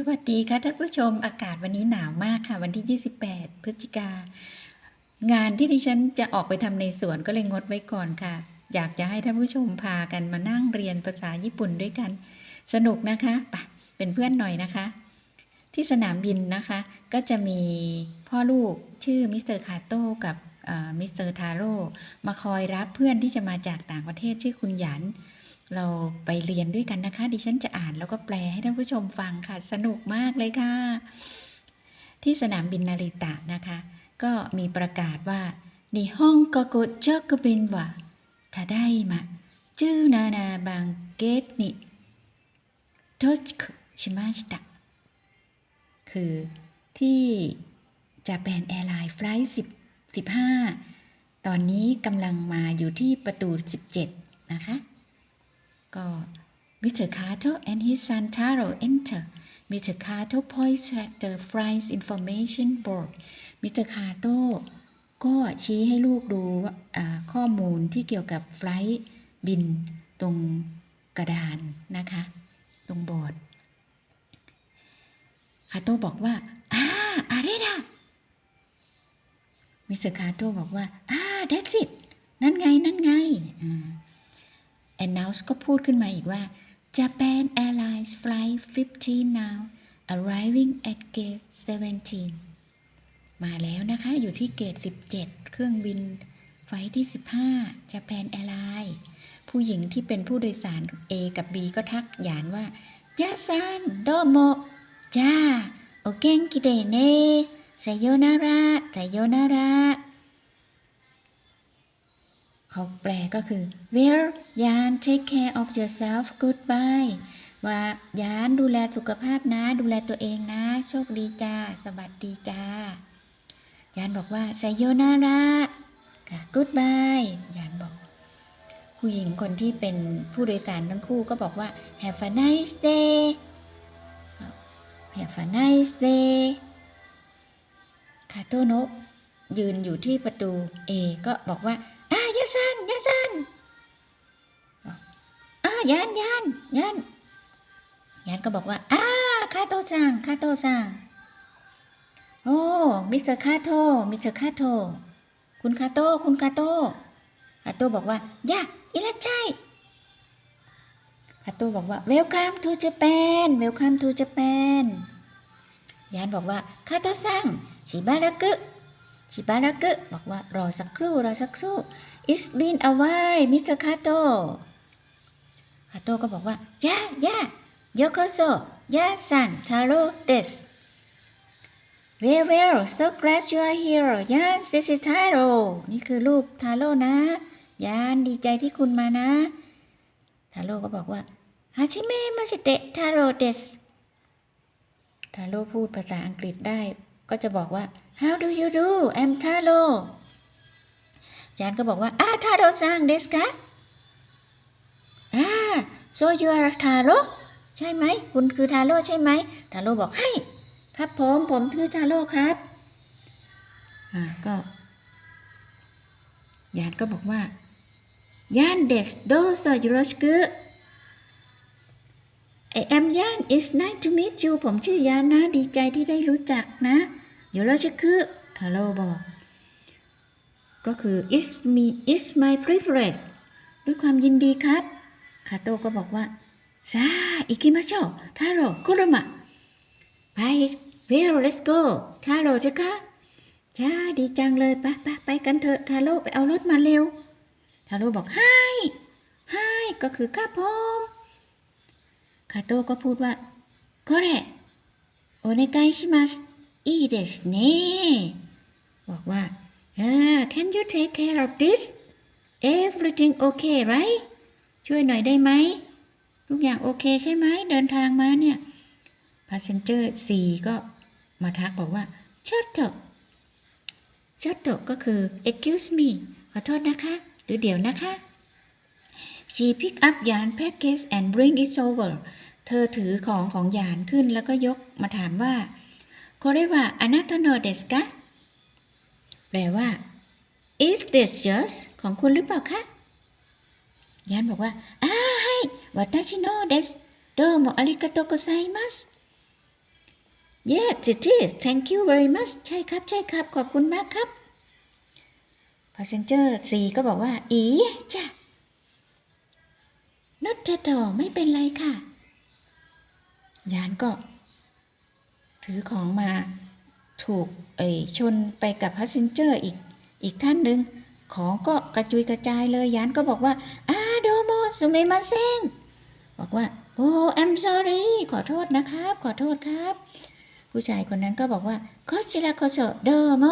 สวัสดีค่ะท่านผู้ชมอากาศวันนี้หนาวมากค่ะ วันที่ 28 พฤศจิกา งานที่ดิฉันจะออกไปทำในสวนก็เลยงดไว้ก่อนค่ะ อยากจะให้ท่านผู้ชมพากันมานั่งเรียนภาษาญี่ปุ่นด้วยกัน สนุกนะคะไปเป็นเพื่อนหน่อยนะคะ ที่สนามบินนะคะ ก็จะมีพ่อลูกชื่อมิสเตอร์คาโต้กับมิสเตอร์ทาโร่มาคอยรับเพื่อนที่จะมาจากต่างประเทศชื่อคุณหยัน เราไปเรียนด้วยกันนะคะ ดิฉันจะอ่านแล้วก็แปลให้ท่านผู้ชมฟังค่ะ สนุกมากเลยค่ะ ที่สนามบินนาริตะนะคะ ก็มีประกาศว่านิฮงโกโกเจอกบินวะทาได้มาจื้อนานาบางเกตนิโทชคุชิมาชิตะคือที่จ a แปนแอร์ไลน์ไฟล์10 15ตอนนี้กำลังมาอยู่ที่ประตู 17 นะคะ ก็ Mr. Kato and his son Taro enter. Mr. Kato points at the flight information board. Mr. Kato ก็ชี้ให้ลูกดูข้อมูลที่เกี่ยวกับไฟล์บินตรงกระดานนะคะ ตรงบอร์ดคาโต้บอกว่าอ่าอะไรนะมิสเตอร์คาโต้บอกว่าอ่า that's it นั่นไง นั่นไงอ่า announce ก็พูดขึ้นมาอีกว่า Japan Airlines Flight 15 now arriving at gate 17 มาแล้วนะคะ อยู่ที่เกต 17 เครื่องบินไฟล์ที่ 15 Japan Airlines ผู้หญิงที่เป็นผู้โดยสาร A กับ B ก็ทักหยานว่าย่าซันโดโมจ้าโอเกงกิเดเน่ไซโยนาระไซโยนาระ เขาแปลก็คือ Well ยาน take care of yourself goodbye ว่ายานดูแลสุขภาพนะ ดูแลตัวเองนะ โชคดีจ้า สวัสดีจ้า ยานบอกว่าไซโยนาระค่ะ goodbye ยานบอก ผู้หญิงคนที่เป็นผู้โดยสารทั้งคู่ก็บอกว่า have a nice day have a nice day คาโตโนะยืนอยู่ที่ประตู A ก็บอกว่า อ่ายาซันยาซันอ่ายานยานยานยานก็บอกว่าอ่าคาโตซังคาโตซังโอ้มิสเตอร์คาโตมิสเตอร์คาโตคุณคาโตคุณคาโตคาโตบอกว่ายาอิระชัยคาโตบอกว่า Welcome to Japan Welcome to Japan ยานบอกว่าคาโตซังชิบาระกุชิบาระกุบอกว่ารอสักครู่รอสักครู่ It's been a while มิสเตอร์คาโตคาโตก็บอกว่า ย่าย่าโยโกโซย่าซันทาโร่เดส Well well so glad you are here ย่า this is Taro นี่คือลูกทาโร่นะยานดีใจที่คุณมานะ ทาโร่ก็บอกว่าฮาชิเมะมาชิเตะทาโร่เดส ทาโร่พูดภาษาอังกฤษได้ ก็จะบอกว่า How do you do I'm Taro ยานก็บอกว่าอ่าทาโรซังเดสกะอ่า so you are Taro ใช่ไหม คุณคือทาโร่ใช่ไหมทาโร่บอกให้ ครับผม ผมคือทาโร่ครับ อ่า ก็ยานก็บอกว่ายานเดสโดโซยูโรสกุ I am ยาน it's nice to meet you ผมชื่อยานนะ ดีใจที่ได้รู้จักนะยูโรสกุทาโร่บอก ก็คือ it's me it's my privilege ด้วยความยินดีครับ คาโต้ก็บอกว่าซาอิกิมาโชทาโร่คุรุมะไปเวล let's go ทาโร่จ้ะคะจ้าดีจังเลยไปไปไปกันเถอะทาโร่ไปเอารถมาเร็ว ทาโร่บอกให้ให้ก็คือครับผมคาโต้ก็พูดว่าこれお願いしますいいですねบอกว่า Ah, can you take care of this? Everything okay, right? ช่วยหน่อยได้ไหม ทุกอย่างโอเคใช่ไหม เดินทางมาเนี่ย Passenger 4 ก็มาทักบอกว่า shut up shut up ก็คือ excuse me ขอโทษนะคะ หรือเดี๋ยวนะคะ She pick up ยาน package and bring it over เธอถือของของยานขึ้นแล้วก็ยกมาถามว่าこれはあなたのですか แปลว่า is this yours ของคุณหรือเปล่าคะยานบอกว่าอ่าให้วัตชิโนเดสโดโมอาริกาโตโกไซมัส yes it is thank you very much ใช่ครับ ใช่ครับ ขอบคุณมากครับ passenger C ก็บอกว่า อีจ้ะ not at all ไม่เป็นไรค่ะ ยานก็ ถือของมา ถูกเอ่ยชนไปกับ passenger อีกอีกท่านหนึ่งของก็กระจุยกระจายเลยยานก็บอกว่าอาโดโมสุเมมาเซงบอกว่า โอ้ I'm sorry ขอโทษนะครับ ขอโทษครับ ผู้ชายคนนั้นก็บอกว่าคอชิระโคโซโดโม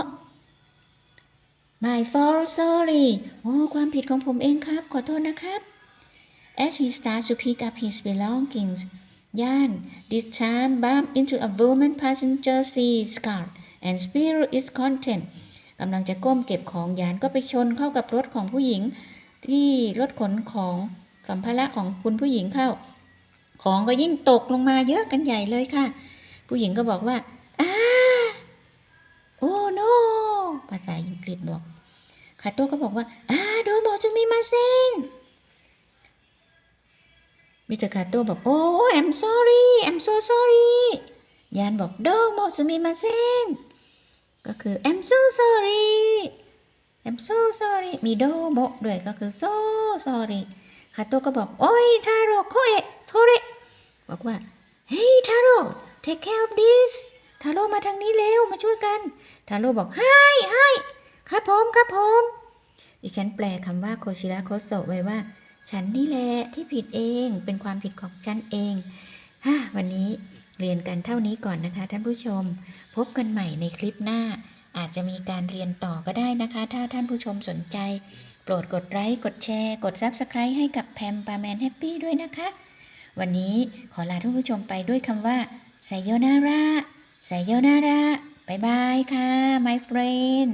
My fault sorry โอ้ ความผิดของผมเองครับ ขอโทษนะครับ As he starts to pick up his belongings, Yan, this time bump into a woman passenger seat skirt and spill its content. กำลังจะก้มเก็บของยานก็ไปชนเข้ากับรถของผู้หญิง ที่รถขนของสัมภาระของคุณผู้หญิงเข้า ของก็ยิ่งตกลงมาเยอะกันใหญ่เลยค่ะ ผู้หญิงก็บอกว่าอ้าโอ้ no ภาษาอังกฤษบอกคาโต้ก็บอกว่าอ้าโดโมจูมิมาเซง มิสเตอร์คาโต้บอกโอ้ I'm sorry I'm so sorry ยานบอกโดโมจูมิมาเซงก็คือ I'm so sorry I'm so sorry มีโดโมด้วยก็คือ so sorry คาโต้ก็บอกโอ้ยทาโร่โคเอะโทเรบอกว่า เฮ้ยทาโร่ take care of this ทาโร่มาทางนี้เร็วมาช่วยกัน ทาโร่บอกให้ให้ครับผมครับผมดิฉันแปลคำว่าโคชิระโคโซไว้ว่า ฉันนี่แหละที่ผิดเองเป็นความผิดของฉันเองฮ่าวันนี้เรียนกันเท่านี้ก่อนนะคะท่านผู้ชม พบกันใหม่ในคลิปหน้า อาจจะมีการเรียนต่อก็ได้นะคะ ถ้าท่านผู้ชมสนใจ โปรดกดไลค์กดแชร์ กด Subscribe ให้กับแพมปาแมนแฮปปี้ด้วยนะคะ วันนี้ขอลาท่านผู้ชมไปด้วยคำว่าไซโยนาระไซโยนาระบายบายค่ะ my friend